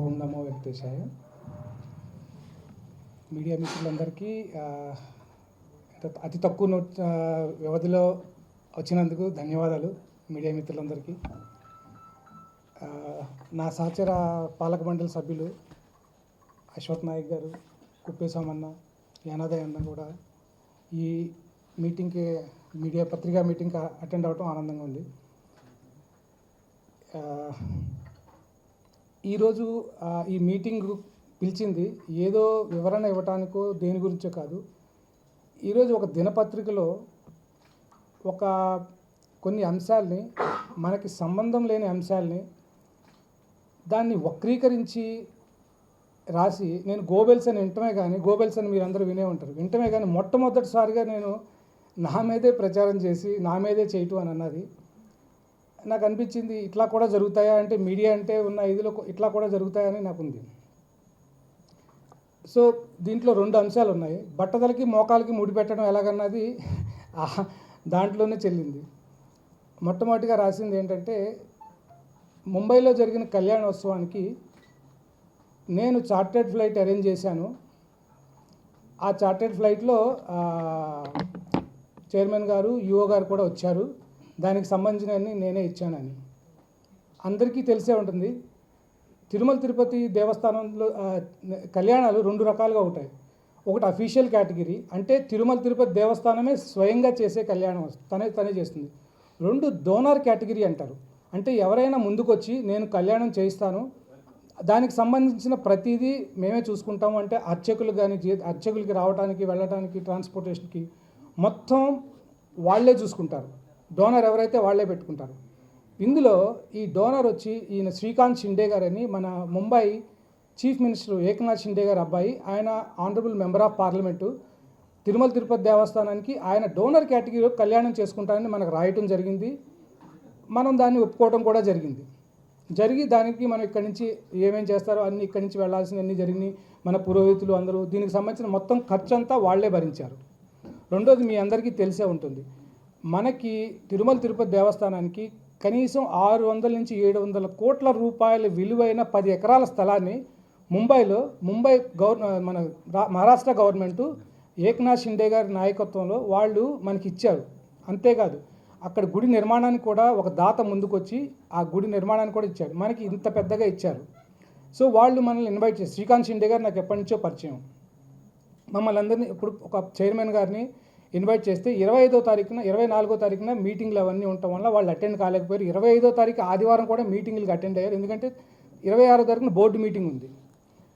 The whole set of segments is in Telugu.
ఓం నమో వెంకటేశాయ. మీడియా మిత్రులందరికీ అతి తక్కువ నోట్ వ్యవధిలో వచ్చినందుకు ధన్యవాదాలు మీడియా మిత్రులందరికీ. నా సహచర పాలక మండలి సభ్యులు అశ్వత్ నాయక్ గారు కుప్పేశామన్న యానాదయ్ అన్న కూడా ఈ మీటింగ్కి మీడియా పత్రికా మీటింగ్కి అటెండ్ అవటం ఆనందంగా ఉంది. ఈరోజు ఈ మీటింగ్ పిలిచింది ఏదో వివరణ ఇవ్వటానికో దేని గురించో కాదు. ఈరోజు ఒక దినపత్రికలో ఒక కొన్ని అంశాలని మనకి సంబంధం లేని అంశాలని దాన్ని వక్రీకరించి రాసి నేను గోబెల్స్ అని వింటమే కానీ గోబెల్స్ అని మీరు అందరూ వినే ఉంటారు. వింటమే కానీ మొట్టమొదటిసారిగా నేను నా మీదే ప్రచారం చేసి నా మీదే చేయటం అని అన్నది. నాకు అనిపించింది ఇట్లా కూడా జరుగుతాయా అంటే మీడియా అంటే ఉన్న ఇదిలో ఇట్లా కూడా జరుగుతాయని నాకు ఉంది సో దీంట్లో రెండు అంశాలు ఉన్నాయి. బట్టదలకి మోకాలకి ముడిపెట్టడం ఎలాగన్నది దాంట్లోనే చెల్లింది. మొట్టమొదటిగా రాసింది ఏంటంటే ముంబైలో జరిగిన కళ్యాణోత్సవానికి నేను చార్టెడ్ ఫ్లైట్ అరేంజ్ చేశాను. ఆ చార్టెడ్ ఫ్లైట్లో చైర్మన్ గారు యుఓ గారు కూడా వచ్చారు. దానికి సంబంధించినవన్నీ నేనే ఇచ్చానని. అందరికీ తెలిసే ఉంటుంది. తిరుమల తిరుపతి దేవస్థానంలో కళ్యాణాలు రెండు రకాలుగా ఉంటాయి. ఒకటి అఫీషియల్ కేటగిరీ అంటే తిరుమల తిరుపతి దేవస్థానమే స్వయంగా చేసే కళ్యాణం తనే తనే చేస్తుంది. రెండు డోనార్ కేటగిరీ అంటారు. అంటే ఎవరైనా ముందుకొచ్చి నేను కళ్యాణం చేయిస్తాను. దానికి సంబంధించిన ప్రతిదీ మేమే చూసుకుంటాము. అంటే అర్చకులు కానీ అర్చకులకి రావడానికి వెళ్ళడానికి ట్రాన్స్పోర్టేషన్కి మొత్తం వాళ్ళే చూసుకుంటారు. డోనర్ ఎవరైతే వాళ్ళే పెట్టుకుంటారు. ఇందులో ఈ డోనర్ వచ్చి ఈయన శ్రీకాంత్ షిండే గారని మన ముంబై చీఫ్ మినిస్టర్ ఏకనాథ్ షిండే గారి అబ్బాయి ఆయన honourable member of parliament. Tirumala Tirupati దేవస్థానానికి ఆయన డోనర్ కేటగిరీలో కళ్యాణం చేసుకుంటానని మనకు రాయటం జరిగింది. మనం దాన్ని ఒప్పుకోవడం కూడా జరిగింది. జరిగి దానికి మనం ఇక్కడి నుంచి ఏమేం చేస్తారో అన్ని ఇక్కడి నుంచి వెళ్ళాల్సినవన్నీ జరిగినాయి. మన పురోహితులు అందరూ దీనికి సంబంధించిన మొత్తం ఖర్చు అంతా వాళ్ళే భరించారు. రెండోది మీ అందరికీ తెలిసే ఉంటుంది. మనకి తిరుమల తిరుపతి దేవస్థానానికి కనీసం ఆరు వందల నుంచి ఏడు వందల కోట్ల రూపాయల విలువైన పది ఎకరాల స్థలాన్ని ముంబైలో ముంబై గవర్ మన మహారాష్ట్ర గవర్నమెంటు ఏక్నాథ్ షిండే గారి నాయకత్వంలో వాళ్ళు మనకి ఇచ్చారు. అంతేకాదు అక్కడ గుడి నిర్మాణానికి కూడా ఒక దాత ముందుకొచ్చి ఆ గుడి నిర్మాణానికి కూడా ఇచ్చారు. మనకి ఇంత పెద్దగా ఇచ్చారు. సో వాళ్ళు మనల్ని ఇన్వైట్ చేసి శ్రీకాంత్ షిండే గారు నాకు ఎప్పటి నుంచో పరిచయం. మమ్మల్ని అందరినీ ఇప్పుడు ఒక చైర్మన్ గారిని ఇన్వైట్ చేస్తే ఇరవై ఐదో తారీఖున ఇరవై నాలుగో తారీఖున మీటింగ్లు అవన్నీ ఉండటం వల్ల వాళ్ళు అటెండ్ కాలేకపోయారు. ఇరవై ఐదో తారీఖు ఆదివారం కూడా మీటింగ్లకు అటెండ్ అయ్యారు. ఎందుకంటే ఇరవై ఆరో తారీఖున బోర్డు మీటింగ్ ఉంది.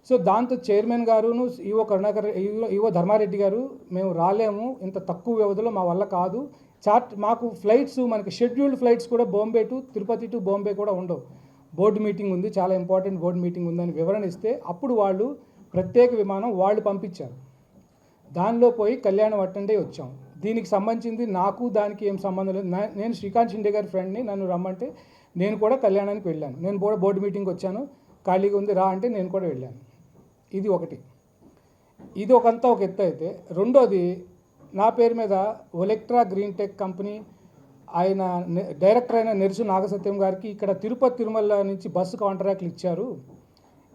సో దాంతో chairman గారును EO Karunakar EO EO Dharma Reddy గారు మేము రాలేము. ఇంత తక్కువ వ్యవధిలో మా వల్ల కాదు. చార్ట్ మాకు ఫ్లైట్స్ మనకి షెడ్యూల్డ్ ఫ్లైట్స్ కూడా బాంబే టు తిరుపతి టు బాంబే కూడా ఉండవు. బోర్డు మీటింగ్ ఉంది. చాలా ఇంపార్టెంట్ బోర్డు మీటింగ్ ఉందని వివరణ ఇస్తే అప్పుడు వాళ్ళు ప్రత్యేక విమానం వాళ్ళు పంపించారు. దానిలో పోయి కళ్యాణం అటెండ్ వచ్చాం. దీనికి సంబంధించింది నాకు దానికి ఏం సంబంధం లేదు. నేను శ్రీకాంత్ షిండే గారి ఫ్రెండ్ని నన్ను రమ్మంటే నేను కూడా కళ్యాణానికి వెళ్ళాను. నేను కూడా బోర్డు మీటింగ్కి వచ్చాను. ఖాళీగా ఉంది రా అంటే నేను కూడా వెళ్ళాను. ఇది ఒకటి. ఇది ఒకంతా ఒక ఎత్తు అయితే. రెండోది నా పేరు మీద ఒలెక్ట్రా గ్రీన్ టెక్ కంపెనీ ఆయన డైరెక్టర్ అయిన నెరుసు నాగసత్యం గారికి ఇక్కడ తిరుపతి తిరుమల నుంచి బస్సు కాంట్రాక్ట్లు ఇచ్చారు.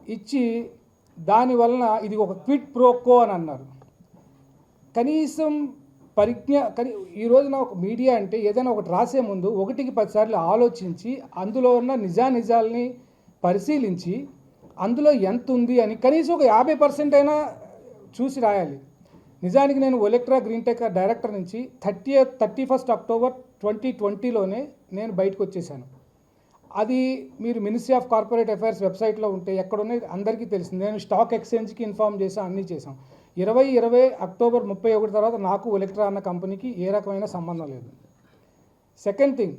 ఇచ్చి దానివలన ఇది ఒక క్విట్ ప్రోకో అని అన్నారు. కనీసం పరిజ్ఞ కనీ ఈ రోజున ఒక మీడియా అంటే ఏదైనా ఒకటి రాసే ముందు ఒకటికి పదిసార్లు ఆలోచించి అందులో ఉన్న నిజానిజాల్ని పరిశీలించి అందులో ఎంత ఉంది అని కనీసం ఒక యాభై పర్సెంట్ అయినా చూసి రాయాలి. నిజానికి నేను ఒలెక్ట్రా గ్రీన్ టెక్ డైరెక్టర్ నుంచి thirty thirty first October twenty ట్వంటీలోనే నేను బయటకు వచ్చేసాను. అది మీరు మినిస్ట్రీ ఆఫ్ కార్పొరేట్ అఫైర్స్ వెబ్సైట్లో ఉంటే ఎక్కడున్నాయి అందరికీ తెలిసింది. నేను స్టాక్ ఎక్స్చేంజ్కి ఇన్ఫామ్ చేసాను అన్నీ చేసాం ఇరవై ఇరవై అక్టోబర్ ముప్పై ఒకటి తర్వాత నాకు ఎలక్ట్రా అన్న కంపెనీకి ఏ రకమైన సంబంధం లేదు. సెకండ్ థింగ్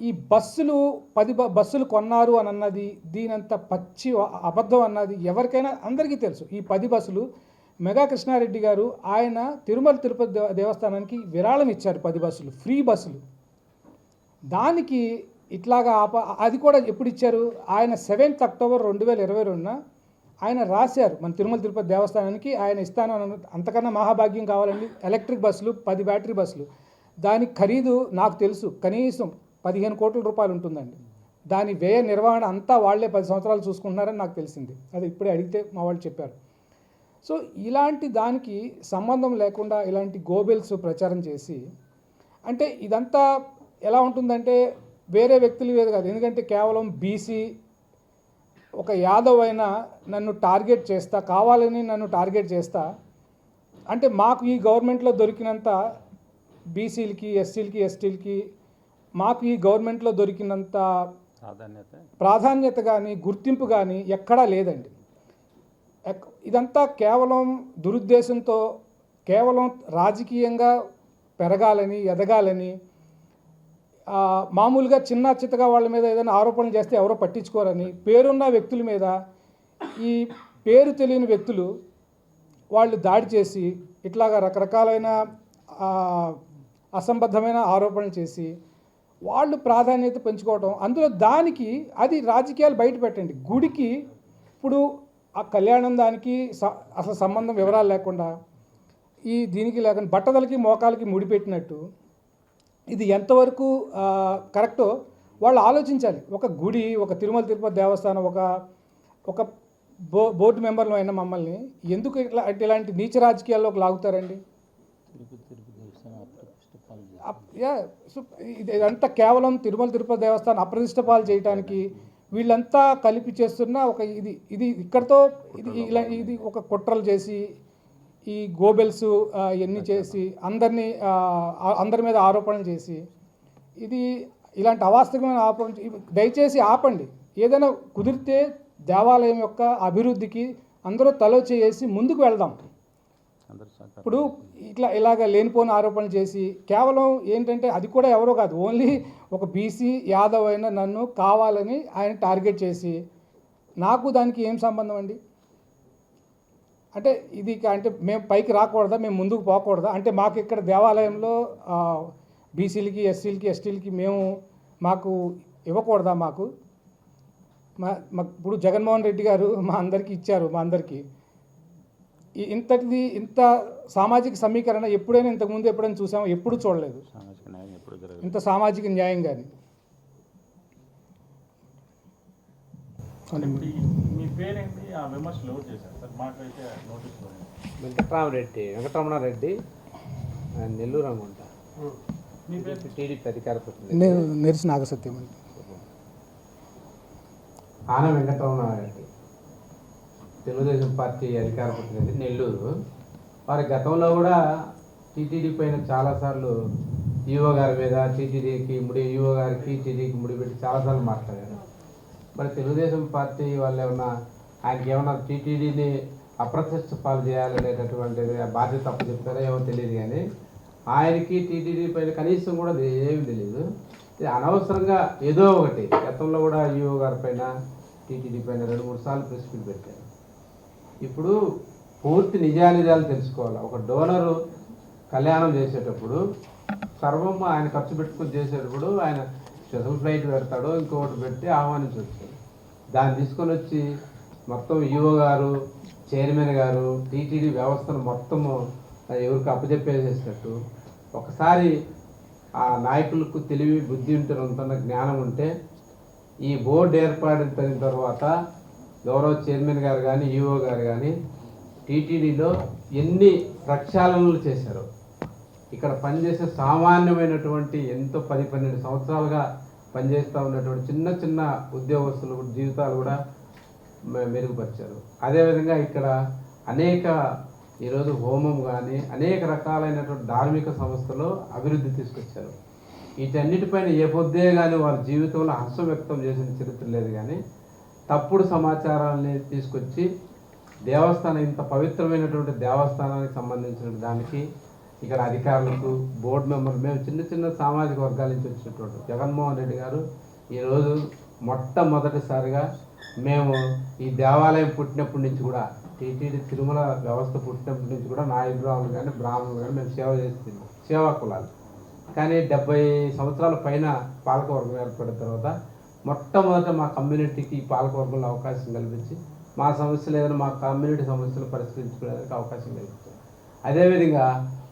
ఈ బస్సులు పది బ- బస్సులు కొన్నారు అని అన్నది దీనంత పచ్చి అబద్ధం అన్నది ఎవరికైనా అందరికీ తెలుసు. ఈ పది బస్సులు మెగా కృష్ణారెడ్డి గారు ఆయన తిరుమల తిరుపతి దేవ- దేవస్థానానికి విరాళం ఇచ్చారు పది బస్సులు ఫ్రీ బస్సులు. దానికి ఇట్లాగా ఆప అది కూడా ఎప్పుడు ఇచ్చారు? ఆయన సెవెంత్ అక్టోబర్ రెండు వేల ఇరవై రెండున ఆయన రాశారు మన తిరుమల తిరుపతి దేవస్థానానికి ఆయన ఇస్తాను అని అంతకన్నా మహాభాగ్యం కావాలండి. ఎలక్ట్రిక్ బస్సులు పది బ్యాటరీ బస్సులు. దాని ఖరీదు నాకు తెలుసు. కనీసం పదిహేను కోట్ల రూపాయలు ఉంటుందండి. దాని వ్యయ నిర్వహణ అంతా వాళ్ళే పది సంవత్సరాలు చూసుకుంటున్నారని నాకు తెలిసింది. అది ఇప్పుడే అడిగితే మా వాళ్ళు చెప్పారు. సో ఇలాంటి దానికి సంబంధం లేకుండా ఇలాంటి గోబెల్స్ ప్రచారం చేసి అంటే ఇదంతా ఎలా ఉంటుందంటే వేరే వ్యక్తులు వేరు కాదు. ఎందుకంటే కేవలం బీసీ ఒక యాదవ్ అయినా నన్ను టార్గెట్ చేస్తా కావాలని నన్ను టార్గెట్ చేస్తా. అంటే మాకు ఈ గవర్నమెంట్లో దొరికినంత బీసీలకి ఎస్సీలకి ఎస్టీలకి మాకు ఈ గవర్నమెంట్లో దొరికినంత ప్రాధాన్యత? ప్రాధాన్యత కానీ గుర్తింపు కానీ ఎక్కడా లేదండి. ఇదంతా కేవలం దురుద్దేశంతో కేవలం రాజకీయంగా పెరగాలని ఎదగాలని మామూలుగా చిన్న చిత్తగా వాళ్ళ మీద ఏదైనా ఆరోపణలు చేస్తే ఎవరో పట్టించుకోరని పేరున్న వ్యక్తుల మీద ఈ పేరు తెలియని వ్యక్తులు వాళ్ళు దాడి చేసి ఇట్లాగా రకరకాలైన అసంబద్ధమైన ఆరోపణలు చేసి వాళ్ళు ప్రాధాన్యత పెంచుకోవటం. అందులో దానికి అది రాజకీయాలు బయట పెట్టండి. గుడికి ఇప్పుడు ఆ కళ్యాణం దానికి స- అసలు సంబంధం వివరాలు లేకుండా ఈ దీనికి లేకుండా బట్టదలకి మోకాలకి ముడిపెట్టినట్టు ఇది ఎంతవరకు కరెక్టో వాళ్ళు ఆలోచించాలి. ఒక గుడి ఒక తిరుమల తిరుపతి దేవస్థానం ఒక ఒక బో బోర్డు మెంబర్లు అయిన మమ్మల్ని ఎందుకు ఇట్లా ఇలాంటి నీచ రాజకీయాల్లోకి లాగుతారండి? ఇదంతా కేవలం తిరుమల తిరుపతి దేవస్థానం అప్రతిష్ట పాలు చేయడానికి వీళ్ళంతా కలిపి చేస్తున్న ఒక ఇది ఇది ఇక్కడతో ఇది ఇలా ఇది ఒక కుట్రలు చేసి ఈ గోబెల్స్ ఇవన్నీ చేసి అందరినీ అందరి మీద ఆరోపణలు చేసి ఇది ఇలాంటి అవాస్తవమైన ఆరోపణ దయచేసి ఆపండి. ఏదైనా కుదిరితే దేవాలయం యొక్క అభివృద్ధికి అందరూ తలో చేసి ముందుకు వెళ్దాం. ఇప్పుడు ఇట్లా ఇలాగ లేనిపోని ఆరోపణలు చేసి కేవలం ఏంటంటే అది కూడా ఎవరో కాదు ఓన్లీ ఒక బీసీ యాదవ్ అయిన నన్ను కావాలని ఆయన టార్గెట్ చేసి నాకు దానికి ఏం సంబంధం అండి? అంటే ఇది అంటే మేము పైకి రాకూడదా? మేము ముందుకు పోకూడదా? అంటే మాకు ఇక్కడ దేవాలయంలో బీసీలకి ఎస్సీలకి ఎస్టీలకి మేము మాకు ఇవ్వకూడదా మాకు? మా మాకు ఇప్పుడు జగన్మోహన్ రెడ్డి గారు మా అందరికీ ఇచ్చారు మా అందరికీ. ఈ- ఇంతటిది ఇంత సామాజిక సమీకరణ ఎప్పుడైనా ఇంతకుముందు ఎప్పుడైనా చూసామో? ఎప్పుడు చూడలేదు. సామాజిక న్యాయం ఎప్పుడు జరగదు ఇంత సామాజిక న్యాయం కానీ మీ పేరేంటి? ఆ విమర్శలు ఎవరు చేశారు? వెంకటరామరెడ్డి వెంకటరమణారెడ్డి నెల్లూరు అనుకుంటా మీ పేరు టీడీపీ అధికార నేను నెరిసి నాగసత్యం అండి ఆన వెంకటరమణారెడ్డి తెలుగుదేశం పార్టీ అధికార ప్రతినిధి నెల్లూరు. వారి గతంలో కూడా టీటీడీ పైన చాలాసార్లు ఈఓ గారి మీద టీటీడీకి ముడి ఈఓ గారికి టీటీడీకి ముడిపెట్టి చాలాసార్లు మాట్లాడారు. మరి తెలుగుదేశం పార్టీ వాళ్ళు ఏమన్నా ఆయనకి ఏమన్నా టీటీడీని అప్రతిష్ట పాలు చేయాలనేటటువంటి బాధ్యత తప్పు చెప్తారో ఏమో తెలియదు కానీ ఆయనకి టీటీడీ పైన కనీసం కూడా ఏమి ఏమీ తెలియదు. అనవసరంగా ఏదో ఒకటి గతంలో కూడా ఈఓ గారి పైన టీటీడీ పైన రెండు మూడు సార్లు ప్రెస్ మీట్ పెట్టారు. ఇప్పుడు పూర్తి నిజానిజాలు తెలుసుకోవాలి. ఒక డోనరు కళ్యాణం చేసేటప్పుడు సర్వం ఆయన ఖర్చు పెట్టుకుని చేసేటప్పుడు ఆయన స్పెషల్ ఫ్లైట్ పెడతాడు ఇంకొకటి పెట్టి ఆహ్వానించవచ్చు దాన్ని తీసుకొని వచ్చి మొత్తం ఈఓ గారు చైర్మన్ గారు టీటీడీ వ్యవస్థను మొత్తము ఎవరికి అప్పచెప్పేసేసినట్టు ఒకసారి ఆ నాయకులకు తెలివి బుద్ధి ఉంటే ఉంటున్న జ్ఞానం ఉంటే ఈ బోర్డు ఏర్పడిన తర్వాత గౌరవ చైర్మన్ గారు కానీ ఈఓ గారు కానీ టీటీడీలో ఎన్ని ప్రక్షాళనలు చేశారు ఇక్కడ పనిచేసే సామాన్యమైనటువంటి ఎంతో పది పన్నెండు సంవత్సరాలుగా పనిచేస్తూ ఉన్నటువంటి చిన్న చిన్న ఉద్యోగస్తులు జీవితాలు కూడా మెరుగుపరిచారు. అదేవిధంగా ఇక్కడ అనేక ఈరోజు హోమం కానీ అనేక రకాలైనటువంటి ధార్మిక సంస్థలు అభివృద్ధి తీసుకొచ్చారు. వీటన్నిటిపైన ఏ పొద్దే కానీ వారి జీవితంలో హర్షం వ్యక్తం చేసిన చరిత్ర లేదు కానీ తప్పుడు సమాచారాన్ని తీసుకొచ్చి దేవస్థానం ఇంత పవిత్రమైనటువంటి దేవస్థానానికి సంబంధించిన దానికి ఇక్కడ అధికారులకు బోర్డు మెంబర్లు మేము చిన్న చిన్న సామాజిక వర్గాల నుంచి వచ్చినటువంటి జగన్మోహన్ రెడ్డి గారు ఈరోజు మొట్టమొదటిసారిగా మేము ఈ దేవాలయం పుట్టినప్పటి నుంచి కూడా టీటీడీ తిరుమల వ్యవస్థ పుట్టినప్పటి నుంచి కూడా నాయకురాములు కానీ బ్రాహ్మణులు కానీ మేము సేవ చేస్తున్నాం. సేవా కులాలు. కానీ డెబ్బై సంవత్సరాల పైన పాలకవర్గం ఏర్పడిన తర్వాత మొట్టమొదట మా కమ్యూనిటీకి ఈ పాలకవర్గంలో అవకాశం కల్పించి మా సమస్యలు ఏదైనా మా కమ్యూనిటీ సమస్యలు పరిష్కరించుకునేందుకు అవకాశం కల్పించారు అదేవిధంగా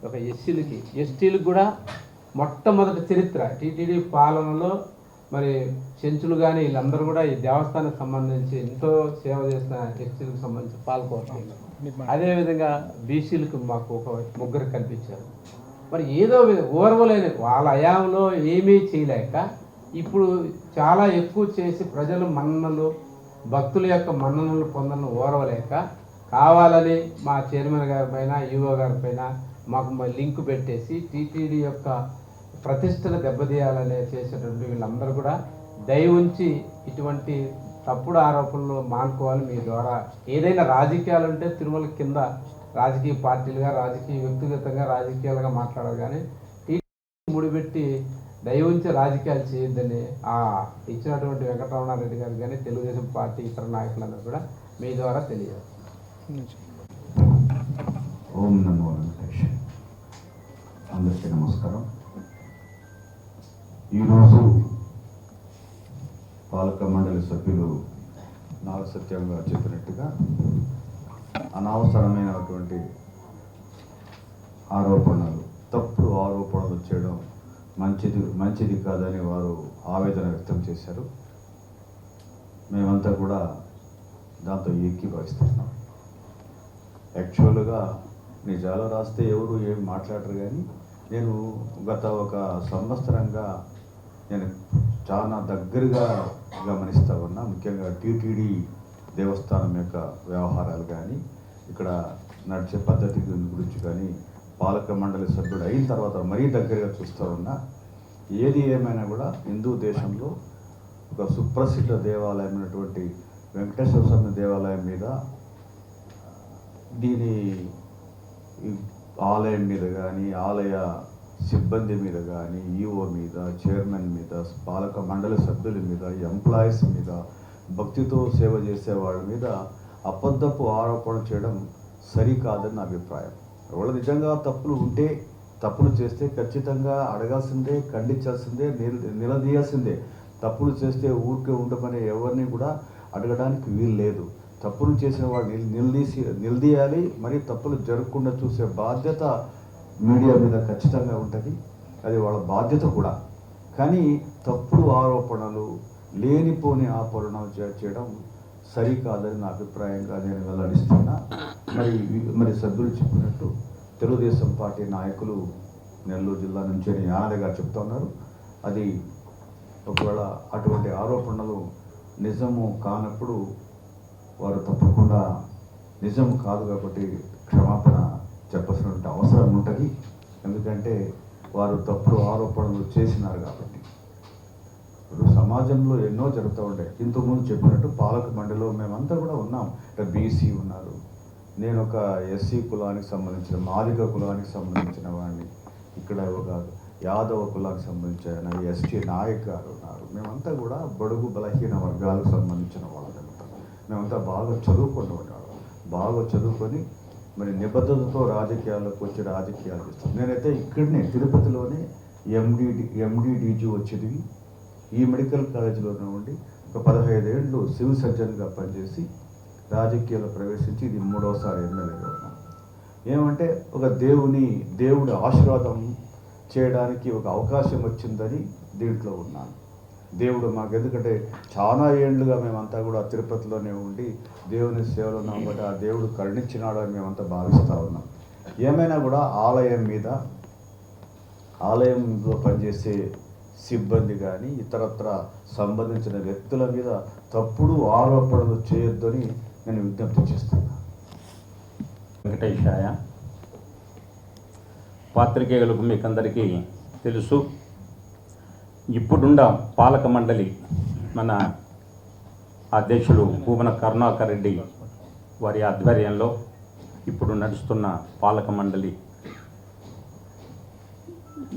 ఒక ఎస్సీలకి ఎస్టీలకు కూడా మొట్టమొదటి చరిత్ర టీటీడీ పాలనలో మరి చెంచులు కానీ వీళ్ళందరూ కూడా ఈ దేవస్థానానికి సంబంధించి ఎంతో సేవ చేసిన ఎస్టీలకు సంబంధించి పాల్గొంటున్నారు అదేవిధంగా బీసీలకు మాకు ఒక ముగ్గురు కల్పించారు. మరి ఏదో ఓర్వలేని వాళ్ళ హయాంలో ఏమీ చేయలేక ఇప్పుడు చాలా ఎక్కువ చేసి ప్రజల మన్ననలు భక్తుల యొక్క మన్ననలు పొందను ఓర్వలేక కావాలని మా చైర్మన్ గారి పైన ఈఓ గారి పైన మాకు లింక్ పెట్టేసి టీటీడీ యొక్క ప్రతిష్టలు దెబ్బతీయాలనే చేసేటువంటి వీళ్ళందరూ కూడా దయ ఉంచి ఇటువంటి తప్పుడు ఆరోపణలు మానుకోవాలి మీ ద్వారా. ఏదైనా రాజకీయాలు ఉంటే తిరుమల కింద రాజకీయ పార్టీలుగా రాజకీయ వ్యక్తిగతంగా రాజకీయాలుగా మాట్లాడాలి కానీ టీడీపీ ముడిపెట్టి దయ ఉంచి రాజకీయాలు చేయొద్దని ఆ ఇచ్చినటువంటి వెంకటరమణారెడ్డి గారు కానీ తెలుగుదేశం పార్టీ ఇతర నాయకులందరూ కూడా మీ ద్వారా తెలియదు ఓం నమో వెంకటేష్ అందరికీ నమస్కారం. ఈరోజు పాలక మండలి సభ్యులు నాగ సత్యం గారు చెప్పినట్టుగా అనవసరమైనటువంటి ఆరోపణలు తప్పుడు ఆరోపణలు చేయడం మంచిది మంచిది కాదని వారు ఆవేదన వ్యక్తం చేశారు. మేమంతా కూడా దాంతో ఏకీభవిస్తున్నాం యాక్చువల్గా నిజాలు రాస్తే ఎవరు ఏం మాట్లాడరు కానీ నేను గత ఒక సంవత్సరంగా నేను చాలా దగ్గరగా గమనిస్తూ ఉన్నా. ముఖ్యంగా టీటీడీ దేవస్థానం యొక్క వ్యవహారాలు కానీ ఇక్కడ నడిచే పద్ధతి గురించి కానీ పాలక మండలి సభ్యుడు అయిన తర్వాత మరీ దగ్గరగా చూస్తూ ఉన్నా ఏది ఏమైనా కూడా హిందూ దేశంలో ఒక సుప్రసిద్ధ దేవాలయమైనటువంటి వెంకటేశ్వర స్వామి దేవాలయం మీద దీని ఆలయం మీద కానీ ఆలయ సిబ్బంది మీద కానీ ఈఓ మీద చైర్మన్ మీద పాలక మండలి సభ్యుల మీద ఎంప్లాయీస్ మీద భక్తితో సేవ చేసే వాళ్ళ మీద అబద్ధపు ఆరోపణ చేయడం సరికాదని నా అభిప్రాయం. ఎవరు నిజంగా తప్పులు ఉంటే తప్పులు చేస్తే ఖచ్చితంగా అడగాల్సిందే ఖండించాల్సిందే నిలదీయాల్సిందే. తప్పులు చేస్తే ఊరికే ఉండమనే ఎవరిని కూడా అడగడానికి వీలు లేదు తప్పులు చేసిన వాళ్ళు నిలదీసి నిలదీయాలి మరి తప్పులు జరగకుండా చూసే బాధ్యత మీడియా మీద ఖచ్చితంగా ఉంటుంది. అది వాళ్ళ బాధ్యత కూడా. కానీ తప్పుడు ఆరోపణలు లేనిపోని ఆపరణలు చేయడం సరికాదని నా అభిప్రాయంగా నేను వెల్లడిస్తున్నా. మరి మరి సభ్యులు చెప్పినట్టు తెలుగుదేశం పార్టీ నాయకులు నెల్లూరు జిల్లా నుంచి అని ఆనంద్ గారు అది ఒకవేళ అటువంటి ఆరోపణలు నిజము కానప్పుడు వారు తప్పకుండా నిజం కాదు కాబట్టి క్షమాపణ చెప్పాల్సినటువంటి అవసరం ఉంటుంది. ఎందుకంటే వారు తప్పుడు ఆరోపణలు చేసినారు కాబట్టి. ఇప్పుడు సమాజంలో ఎన్నో జరుగుతూ ఉంటాయి. ఇంతకుముందు చెప్పినట్టు పాలక మండలిలో మేమంతా కూడా ఉన్నాం. అంటే బీసీ ఉన్నారు. నేను ఒక ఎస్సీ కులానికి సంబంధించిన మాదిగ కులానికి సంబంధించిన వాడిని. ఇక్కడ ఒక యాదవ కులానికి సంబంధించిన ఎస్టీ నాయక్ గారు ఉన్నారు. మేమంతా కూడా బడుగు బలహీన వర్గాలకు సంబంధించిన వాళ్ళంతా మేమంతా. బాగా చదువుకుంటూ వాళ్ళం బాగా చదువుకొని మరి నిబద్ధతతో రాజకీయాల్లోకి వచ్చి రాజకీయాలు చేస్తాం. నేనైతే ఇక్కడనే తిరుపతిలోనే ఎండి ఎండిడిజీ వచ్చేది. ఈ మెడికల్ కాలేజీలోనే ఉండి ఒక పదహైదు ఏళ్ళు సివిల్ సర్జన్గా పనిచేసి రాజకీయాల్లో ప్రవేశించి ఇది మూడవసారి ఎమ్మెల్యేగా ఉన్నాను. ఏమంటే ఒక దేవుని దేవుడి ఆశీర్వాదం చేయడానికి ఒక అవకాశం వచ్చిందని దీంట్లో ఉన్నాను. దేవుడు మాకు ఎందుకంటే చాలా ఏళ్ళుగా మేమంతా కూడా తిరుపతిలోనే ఉండి దేవుని సేవలో ఉన్నాం బట్ ఆ దేవుడు కరుణించినాడు అని మేమంతా భావిస్తూ ఉన్నాం. ఏమైనా కూడా ఆలయం మీద ఆలయంలో పనిచేసే సిబ్బంది కానీ ఇతరత్ర సంబంధించిన వ్యక్తుల మీద తప్పుడు ఆరోపణలు చేయొద్దని నేను విజ్ఞప్తి చేస్తున్నాను వెంకటేశాయ పాత్రికేయులకు మీకందరికీ తెలుసు ఇప్పుడున్న పాలక మండలి మన అధ్యక్షులు భూమన కరుణాకర్ రెడ్డి వారి ఆధ్వర్యంలో ఇప్పుడు నడుస్తున్న పాలక మండలి.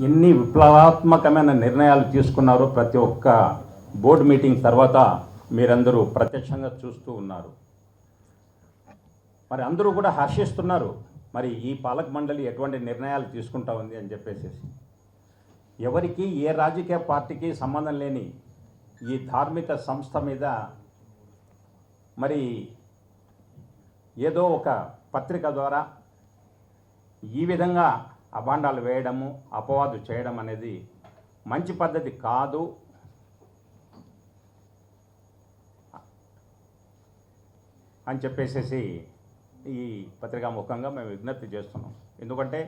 ఎన్ని విప్లవాత్మకమైన నిర్ణయాలు తీసుకున్నారో ప్రతి ఒక్క బోర్డు మీటింగ్ తర్వాత మీరందరూ ప్రత్యక్షంగా చూస్తూ ఉన్నారు. మరి అందరూ కూడా హర్షిస్తున్నారు. మరి ఈ పాలక మండలి ఎటువంటి నిర్ణయాలు తీసుకుంటా ఉంది అని చెప్పేసి ఎవరికి ఏ రాజకీయ పార్టీకి సంబంధం లేని ఈ ధార్మిక సంస్థ మీద మరి ఏదో ఒక పత్రిక ద్వారా ఈ విధంగా అభాండాలు వేయడము అపవాదు చేయడం అనేది మంచి పద్ధతి కాదు. అని చెప్పేసేసి ఈ పత్రికా ముఖంగా మేము విజ్ఞప్తి చేస్తున్నాం. ఎందుకంటే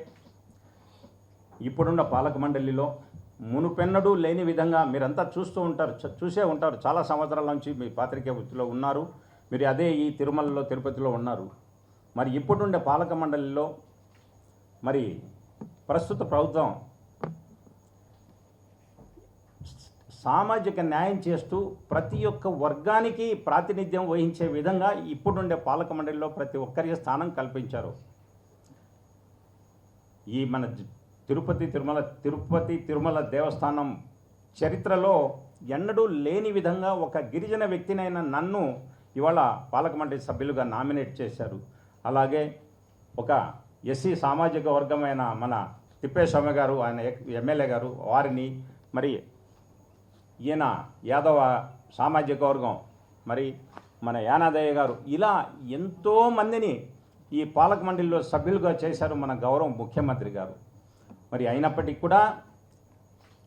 ఇప్పుడున్న పాలక మండలిలో మునుపెన్నడూ లేని విధంగా మీరంతా చూస్తూ ఉంటారు చ- చూసే ఉంటారు. చాలా సంవత్సరాల నుంచి మీ పాత్రికేయ వృత్తిలో ఉన్నారు. మీరు అదే ఈ తిరుమలలో తిరుపతిలో ఉన్నారు. మరి ఇప్పుడుండే పాలక మండలిలో మరి ప్రస్తుత ప్రభుత్వం సామాజిక న్యాయం చేస్తూ ప్రతి ఒక్క వర్గానికి ప్రాతినిధ్యం వహించే విధంగా ఇప్పుడుండే పాలక మండలిలో ప్రతి ఒక్కరికి స్థానం కల్పించారు. ఈ మన తిరుపతి తిరుమల తిరుపతి తిరుమల దేవస్థానం చరిత్రలో ఎన్నడూ లేని విధంగా ఒక గిరిజన వ్యక్తినైన నన్ను ఇవాళ పాలక మండలి సభ్యులుగా నామినేట్ చేశారు. అలాగే ఒక ఎస్సీ సామాజిక వర్గమైన మన తిప్పేస్వామి గారు ఆయన ఎమ్మెల్యే గారు వారిని మరి ఈయన యాదవ సామాజిక వర్గం మరి మన యానాదయ్య గారు ఇలా ఎంతో మందిని ఈ పాలక మండలిలో సభ్యులుగా చేశారు మన గౌరవ ముఖ్యమంత్రి గారు. మరి అయినప్పటికీ కూడా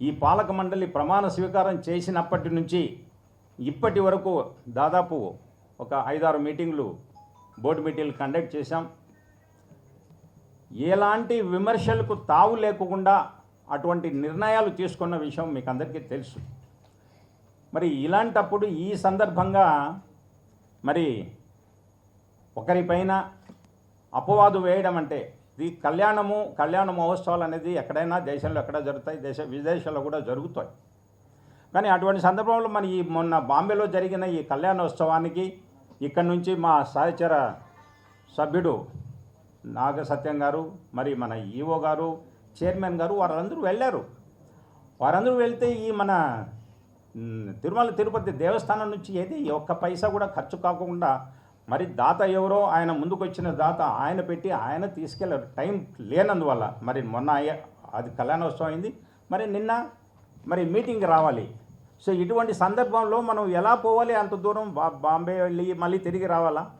ఈ పాలక మండలి ప్రమాణ స్వీకారం చేసినప్పటి నుంచి ఇప్పటి వరకు దాదాపు ఒక ఐదారు మీటింగ్లు బోర్డు మీటింగ్లు కండక్ట్ చేశాం. ఎలాంటి విమర్శలకు తావు లేకుండా అటువంటి నిర్ణయాలు తీసుకున్న విషయం మీకు అందరికీ తెలుసు. మరి ఇలాంటప్పుడు ఈ సందర్భంగా మరి ఒకరిపైన అపవాదు వేయడం అంటే ఈ కళ్యాణము కళ్యాణ మహోత్సవాలు అనేది ఎక్కడైనా దేశంలో ఎక్కడ జరుగుతాయి దేశ విదేశాల్లో కూడా జరుగుతాయి. కానీ అటువంటి సందర్భంలో మన ఈ మొన్న బాంబేలో జరిగిన ఈ కళ్యాణోత్సవానికి ఇక్కడ నుంచి మా సహచర సభ్యుడు నాగ సత్యం గారు మరి మన ఈఓ గారు చైర్మన్ గారు వారందరూ వెళ్ళారు. వారందరూ వెళ్తే ఈ మన తిరుమల తిరుపతి దేవస్థానం నుంచి ఏది ఒక్క పైసా కూడా ఖర్చు కాకుండా మరి దాత ఎవరో ఆయన ముందుకు వచ్చిన దాత ఆయన పెట్టి ఆయన తీసుకెళ్ళారు టైం లేనందువల్ల మరి మొన్న అది కళ్యాణోత్సవం అయింది. మరి నిన్న మరి మీటింగ్ రావాలి. సో ఇటువంటి సందర్భంలో మనం ఎలా పోవాలి? అంత దూరం బా బాంబే వెళ్ళి మళ్ళీ తిరిగి రావాలా?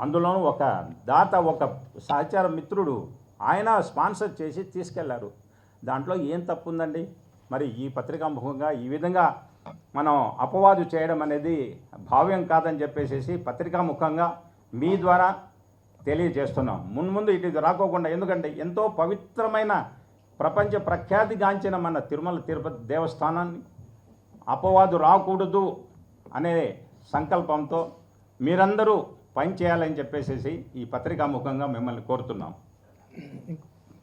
అందులోనూ ఒక దాత ఒక సహచార మిత్రుడు ఆయన స్పాన్సర్ చేసి తీసుకెళ్ళారు. దాంట్లో ఏం తప్పు ఉందండి మరి ఈ పత్రికా ముఖంగా ఈ విధంగా మనం అపవాదు చేయడం అనేది భావ్యం కాదని చెప్పేసి పత్రికా ముఖంగా మీ ద్వారా తెలియజేస్తున్నాం. మున్ముందు ఇటు రాకోకుండా ఎందుకంటే ఎంతో పవిత్రమైన ప్రపంచ ప్రఖ్యాతిగాంచిన మన తిరుమల తిరుపతి దేవస్థానాన్ని అపవాదు రాకూడదు అనే సంకల్పంతో మీరందరూ పనిచేయాలని చెప్పేసి ఈ పత్రికా ముఖంగా మిమ్మల్ని కోరుతున్నాం.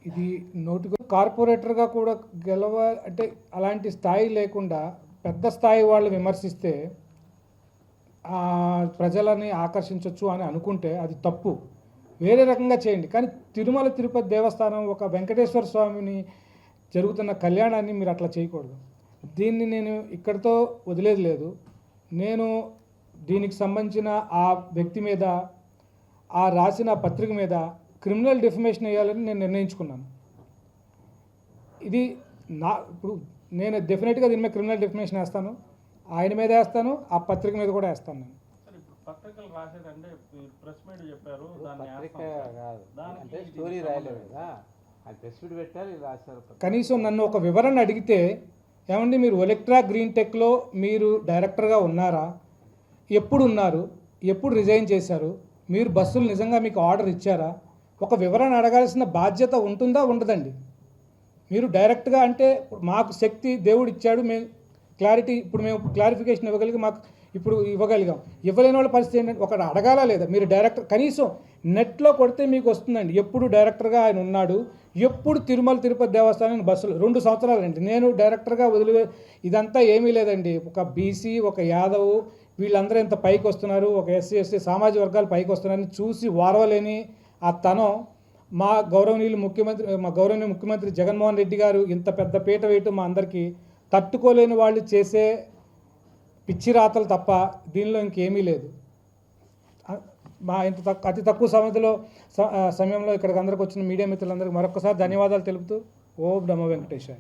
ఇది నోటుగా కార్పొరేటర్గా కూడా గెలవ అంటే అలాంటి స్థాయి లేకుండా పెద్ద స్థాయి వాళ్ళు విమర్శిస్తే ప్రజలని ఆకర్షించవచ్చు అని అనుకుంటే అది తప్పు. వేరే రకంగా చేయండి. కానీ తిరుమల తిరుపతి దేవస్థానం ఒక వెంకటేశ్వర స్వామిని జరుగుతున్న కళ్యాణాన్ని మీరు అట్లా చేయకూడదు. దీన్ని నేను ఇక్కడితో వదిలేది లేదు. నేను దీనికి సంబంధించిన ఆ వ్యక్తి మీద ఆ రాసిన పత్రిక మీద క్రిమినల్ డిఫమేషన్ వేయాలని నేను నిర్ణయించుకున్నాను. ఇది నా ఇప్పుడు నేను డెఫినెట్గా దీని మీద క్రిమినల్ డిఫమేషన్ వేస్తాను. ఆయన మీద వేస్తాను ఆ పత్రిక మీద కూడా వేస్తాను నేను. సార్ ఇప్పుడు పత్రికలు రాసేదంటే మీరు ప్రెస్ మీట్ చెప్పారు దాన్ని పత్రిక వేస్తాం. కాదు. దానికి అంటే ఇది స్టోరీ సంబంధం రాయలేదు లేదు. కదా. అది ప్రెస్ మీట్ పెట్టారు ఇది రాశారు కనీసం నన్ను ఒక వివరణ అడిగితే ఏమండి మీరు ఒలెక్ట్రా గ్రీన్ టెక్లో మీరు డైరెక్టర్గా ఉన్నారా? ఎప్పుడు ఉన్నారు? ఎప్పుడు రిజైన్ చేశారు? మీరు బస్సులు నిజంగా మీకు ఆర్డర్ ఇచ్చారా? ఒక వివరణ అడగాల్సిన బాధ్యత ఉంటుందా? ఉండదండి. మీరు డైరెక్ట్గా అంటే మాకు శక్తి దేవుడు ఇచ్చాడు మేము క్లారిటీ ఇప్పుడు మేము క్లారిఫికేషన్ ఇవ్వగలిగి మాకు ఇప్పుడు ఇవ్వగలిగాం. ఇవ్వలేని వాళ్ళ పరిస్థితి ఏంటంటే ఒకటి అడగాలా లేదా? మీరు డైరెక్టర్ కనీసం నెట్లో కొడితే మీకు వస్తుందండి. ఎప్పుడు డైరెక్టర్గా ఆయన ఉన్నాడు ఎప్పుడు తిరుమల తిరుపతి దేవస్థానం బస్సులు రెండు సంవత్సరాలండి. నేను డైరెక్టర్గా వదిలివే ఇదంతా ఏమీ లేదండి. ఒక బీసీ ఒక యాదవ్ వీళ్ళందరూ ఎంత పైకి వస్తున్నారు. ఒక ఎస్సీ ఎస్టీ సామాజిక వర్గాలు పైకి వస్తున్నారని చూసి వారవలేని ఆ తనం మా గౌరవనీయులు ముఖ్యమంత్రి మా గౌరవనీయ ముఖ్యమంత్రి జగన్మోహన్ రెడ్డి గారు ఇంత పెద్ద పీట వేయటం మా అందరికీ తట్టుకోలేని వాళ్ళు చేసే పిచ్చి రాతలు తప్ప దీనిలో ఇంకేమీ లేదు. మా ఇంత తక్కువ అతి తక్కువ సమయంలో స- సమయంలో ఇక్కడికి అందరికి వచ్చిన మీడియా మిత్రులందరికీ మరొకసారి ధన్యవాదాలు తెలుపుతూ ఓం నమ వెంకటేశాయ.